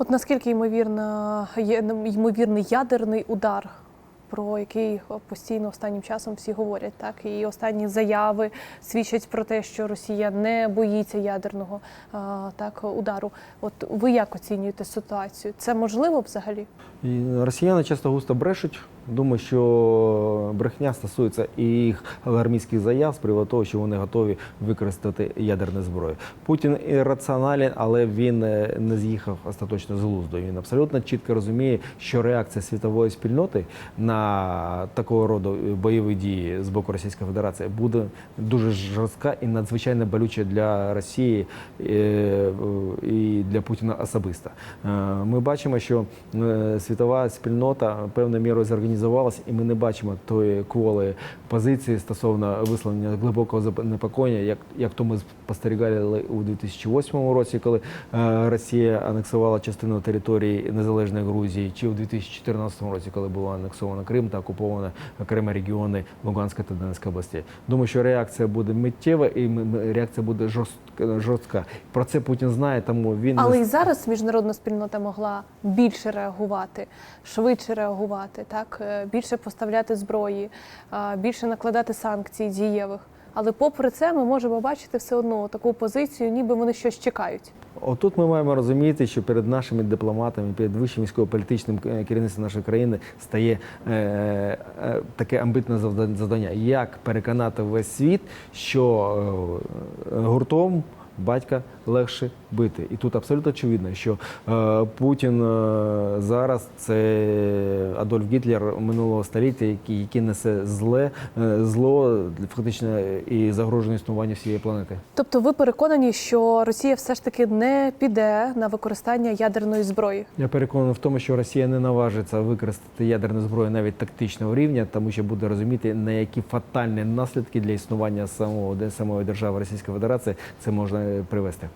От наскільки ймовірно, є ймовірний ядерний удар, про який постійно останнім часом всі говорять, так і останні заяви свідчать про те, що Росія не боїться ядерного а, так удару. От ви як оцінюєте ситуацію? Це можливо взагалі? Росіяни часто густо брешуть. Думаю, що брехня стосується і їх алармійських заяв з приводу того, що вони готові використати ядерну зброю. Путін і раціонален, але він е, не з'їхав остаточно з глузду. Він абсолютно чітко розуміє, що реакція світової спільноти на такого роду бойові дії з боку Російської Федерації буде дуже жорстка і надзвичайно болюча для Росії е, для Путіна особисто. Е, Ми бачимо, що е, світова спільнота певною мірою зорганізувалася, і ми не бачимо тої кволи позиції стосовно висловлення глибокого занепокоєння, як, як то ми спостерігали у 2008 році, коли е, Росія анексувала частину території незалежної Грузії, чи у 2014 році, коли було анексовано Крим та окуповано окремі регіони Луганської та Донецької області. Думаю, що реакція буде миттєва і реакція буде жорстка. Про це Путін знає, тому він не Але і зараз міжнародна спільнота могла більше реагувати, швидше реагувати, так е, більше поставляти зброї, більше накладати санкцій дієвих. Але попри це, ми можемо бачити все одно таку позицію, ніби вони щось чекають. Отут ми маємо розуміти, що перед нашими дипломатами, перед вищим військово-політичним е, керівництвом нашої країни стає е, е, таке амбітне завда- завдання, як переконати весь світ, що е, гуртом батька легше бити. І тут абсолютно очевидно, що е, Путін е, зараз це Адольф Гітлер минулого століття, який, який несе зле, е, зло фактично і загрожує існуванню всієї планети. Тобто, ви переконані, що Росія все ж таки не піде на використання ядерної зброї? Я переконаний в тому, що Росія не наважиться використати ядерну зброю навіть тактичного рівня, тому що буде розуміти, на які фатальні наслідки для існування самого де самої держави Російської Федерації це можна привести.